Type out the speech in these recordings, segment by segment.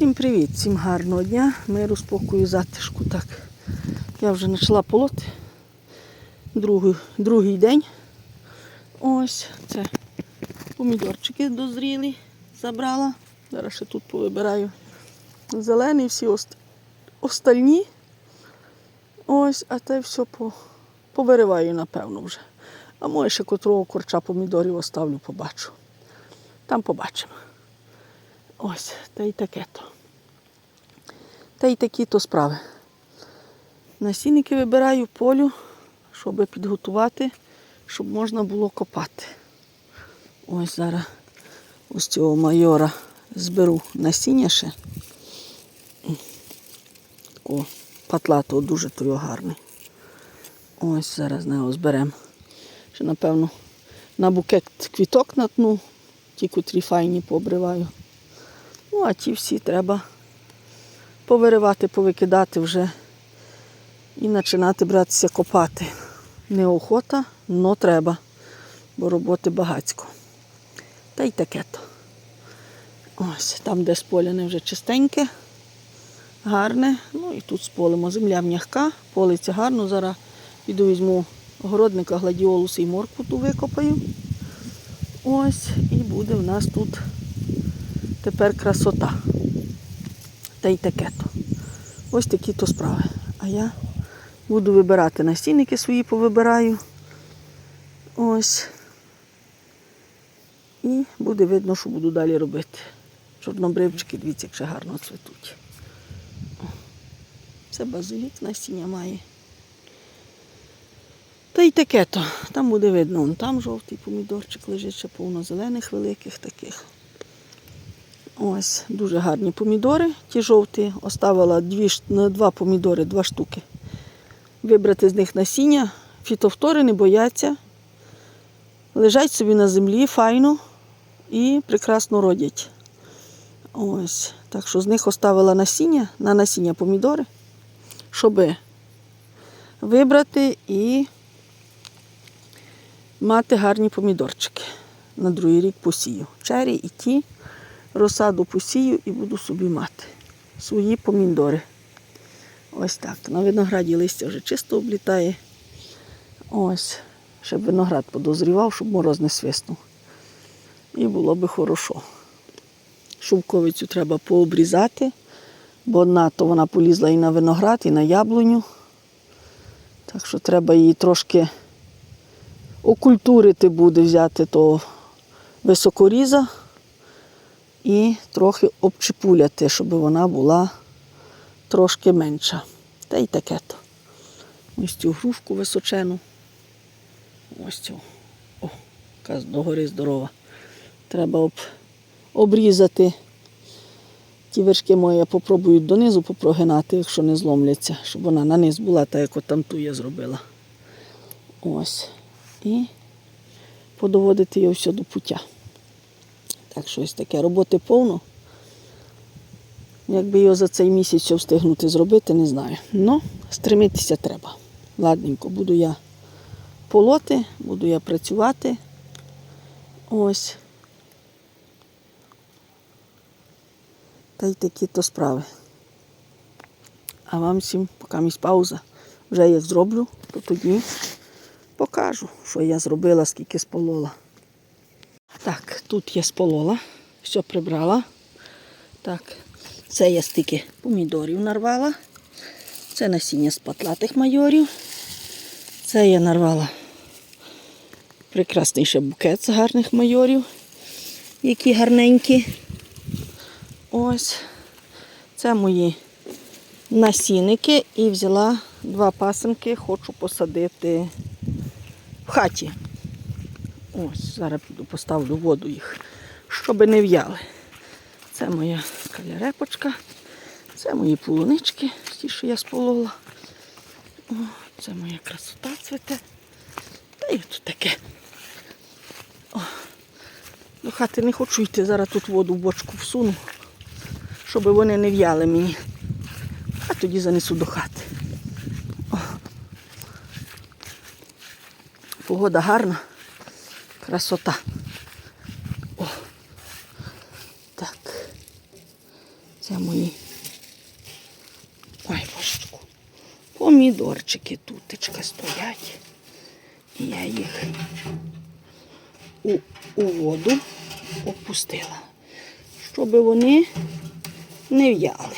Всім привіт, всім гарного дня, миру, спокою, затишку. Так, я вже почала полоти. Другий, другий день. Ось це помідорчики дозріли, забрала. Зараз ще тут повибираю зелені, всі ост- остальні. Ось, а те все по, повириваю, напевно, вже. А може ще котрого корча помідорів оставлю, побачу. Там побачимо. Ось, та й таке то. Та й такі то справи. Насінники вибираю полю, щоб підготувати, щоб можна було копати. Ось зараз ось цього майора зберу насіння ще. Такого патлатого, дуже той гарний. Ось зараз його зберемо. Ще, напевно, на букет квіток натну, ті, котрі файні пообриваю. Ну, а ті всі треба повиривати, повикидати вже і починати братися копати. Неохота, але треба, бо роботи багацько. Та й таке то. Ось, там, де споляне вже чистеньке, гарне. Ну і тут сполимо. Земля м'яка, полиця гарно. Зараз піду візьму городника гладіолус і моркву ту викопаю. Ось, і буде в нас тут тепер красота. Та й таке то. Ось такі то справи. А я буду вибирати настільники свої повибираю. Ось. І буде видно, що буду далі робити. Чорнобривчики, дивіться, як ще гарно цвітуть. Це базилік насіння має. Та й таке то. Там буде видно. Вон там жовтий помідорчик лежить, ще повно зелених великих таких. Ось, дуже гарні помідори. Ті жовті. Оставила дві, два помідори, два штуки. Вибрати з них насіння. Фітовтори не бояться. Лежать собі на землі файно і прекрасно родять. Ось. Так що з них оставила насіння, на насіння помідори, щоб вибрати і мати гарні помідорчики. На другий рік посію. Чері і ті розсаду посію і буду собі мати свої помідори. Ось так. На винограді листя вже чисто облітає. Ось, щоб виноград подозрівав, щоб мороз не свиснув. І було би хорошо. Шовковицю треба пообрізати, бо надто вона полізла і на виноград, і на яблуню. Так що треба її трошки окультурити буде, взяти того високоріза і трохи обчепуляти, щоб вона була трошки менша. Та й таке то. Ось цю грушку височену. Ось цю. О, яка догори здорова. Треба об, обрізати. Ті вершки мої я попробую донизу попрогинати, якщо не зломляться, щоб вона на низ була, так як от там ту я зробила. Ось. І подоводити його все до пуття. Так що ось таке роботи повно. Якби його за цей місяць все встигнути зробити, не знаю. Ну, стремитися треба. Ладненько, буду я полоти, буду я працювати. Ось. Та й такі то справи. А вам всім, поки місь пауза, вже як зроблю, то тоді покажу, що я зробила, скільки сполола. Тут я сполола, все прибрала. Так, це я стільки помідорів нарвала. Це насіння з патлатих майорів. Це я нарвала прекрасний ще букет з гарних майорів, які гарненькі. Ось. Це мої насінники і взяла два пасенки, хочу посадити в хаті. Ось, зараз піду поставлю воду їх, щоб не в'яли. Це моя калярепочка, це мої полунички, ті, що я сполола. О, це моя красота цвете. Та й тут таке. О, до хати не хочу йти, зараз тут воду в бочку всуну, щоб вони не в'яли мені. А тоді занесу до хати. О. Погода гарна, красота. О. Так. Це мої. Ой, божечку. Помідорчики тутечка стоять. І я їх у, у воду опустила, щоб вони не в'яли.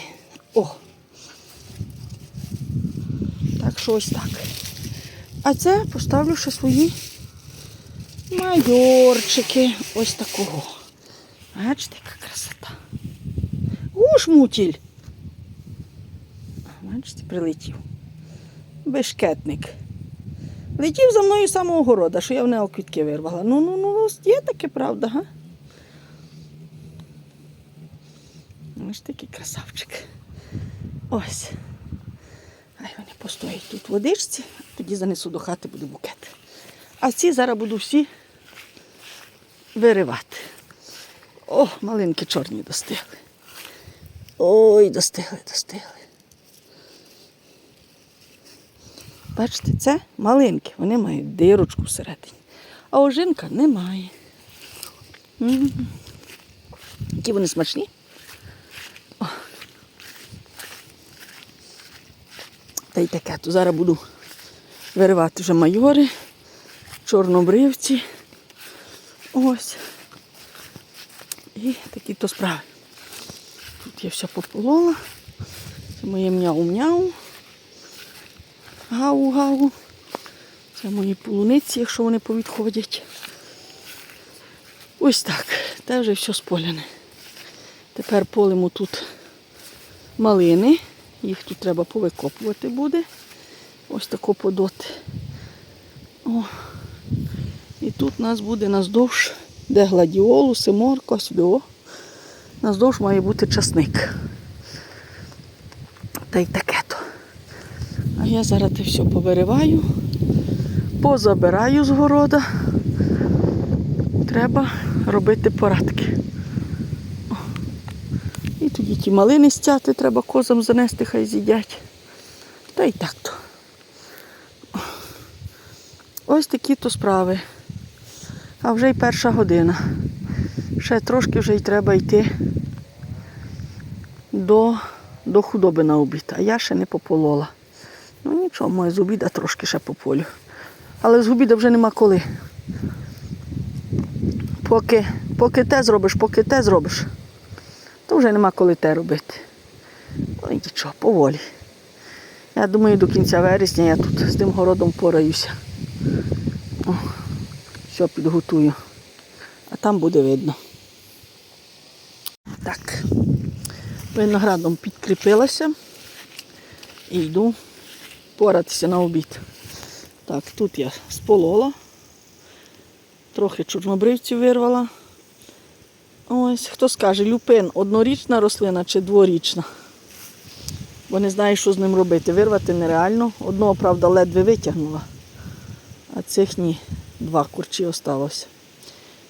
О! Так що ось так. А це поставлю ще свої майорчики. Ось такого. Бачите, яка красота. Гушмутіль. Бачите, прилетів. Бешкетник. Летів за мною самого города, що я в нього квітки вирвала. Ну, ну, ну, є таке, правда, га? Ось такий красавчик. Ось. Хай вони постоять тут в водичці, тоді занесу до хати, буде букет. А ці зараз буду всі виривати. О, малинки чорні достигли. Ой, достигли, достигли. Бачите, це малинки, вони мають дирочку всередині. А ожинка немає. Які вони смачні. О. Та й таке, то зараз буду виривати вже майори, чорнобривці. Ось. І такі то справи. Тут я все пополола. Це моє м'яу-м'яу. Гау-гау. Це мої полуниці, якщо вони повідходять. Ось так. Те вже все споляне. Тепер полимо тут малини. Їх тут треба повикопувати буде. Ось тако подоти. О. І тут у нас буде наздовж, де гладіолуси, морква, сюди. О. Наздовж має бути часник. Та й таке то. А я зараз це все повириваю, позабираю з города. Треба робити порадки. О. І тоді ті малини стяти, треба козам занести, хай з'їдять. Та й так то. Ось такі то справи. А вже й перша година. Ще трошки вже й треба йти до, до худоби на обід. А я ще не пополола. Ну нічого, моє з обіда трошки ще пополю. Але з обіда вже нема коли. Поки, поки те зробиш, поки те зробиш, то вже нема коли те робити. Ну нічого, поволі. Я думаю, до кінця вересня я тут з тим городом пораюся. О, все підготую. А там буде видно. Так, виноградом підкріпилася і йду поратися на обід. Так, тут я сполола, трохи чорнобривців вирвала. Ось, хто скаже, люпин однорічна рослина чи дворічна. Бо не знаю, що з ним робити. Вирвати нереально. Одного, правда, ледве витягнула, а цих ні, два курчі осталося.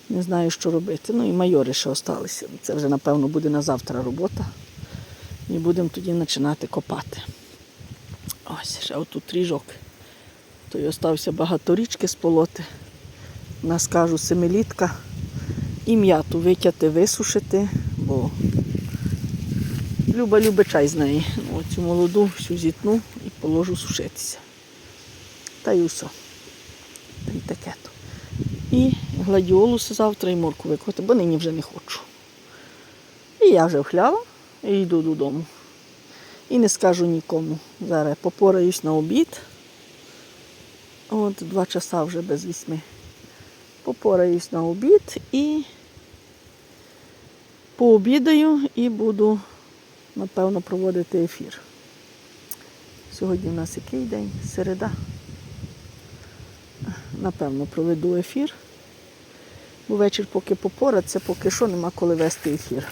Не знаю, що робити. Ну і майори ще залишилися. Це вже, напевно, буде на завтра робота. І будемо тоді починати копати. Ось, ще отут ріжок. Той остався багаторічки сполоти. У нас кажу, семилітка. І м'яту витяти, висушити, бо Люба любить чай з неї. Ну, Цю молоду всю зітну і положу сушитися. Та й усе. Та й таке то. І гладіолуси завтра і морку викопати, бо нині вже не хочу. І я вже вхляла і йду додому. І не скажу нікому. Зараз попораюсь на обід. От два часа вже без вісьми. Попораюсь на обід і пообідаю і буду, напевно, проводити ефір. Сьогодні у нас який день? Середа. Напевно, проведу ефір. Бо вечір поки попоратися, поки що нема коли вести ефір.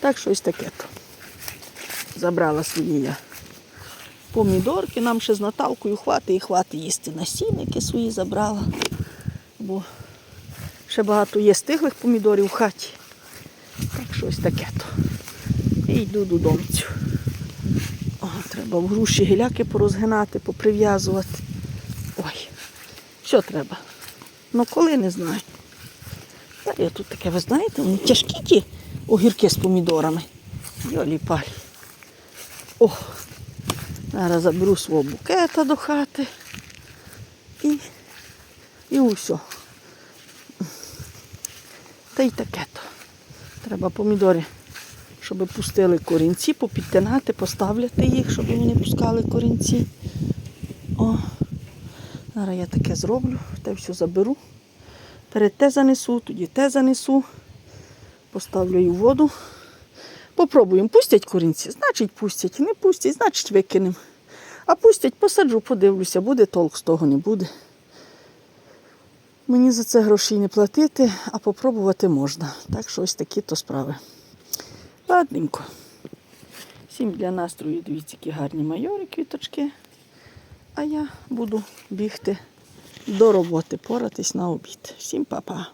Так щось таке то. Забрала свої я помідорки, нам ще з Наталкою хвати і хвати їсти. Насінники свої забрала. Бо ще багато є стиглих помідорів в хаті. Так щось таке то. І йду додому. Треба в груші гіляки порозгинати, поприв'язувати. Що треба? Ну коли не знаю. Та я тут таке, ви знаєте, вони тяжкі ті огірки з помідорами. Йолі палі. О, зараз заберу свого букета до хати. І, і усе. Та й таке то. Треба помідори, щоб пустили корінці, попідтинати, поставляти їх, щоб вони пускали корінці. О, зараз я таке зроблю, те все заберу. Перед те занесу, тоді те занесу, поставлю її в воду. Попробуємо, пустять корінці, значить пустять, не пустять, значить викинемо. А пустять, посаджу, подивлюся, буде толк з того не буде. Мені за це грошей не платити, а попробувати можна. Так що ось такі то справи. Ладненько. Всім для настрою дивіться, які гарні майори квіточки. А я буду бігти до роботи, поратись на обід. Всім па-па.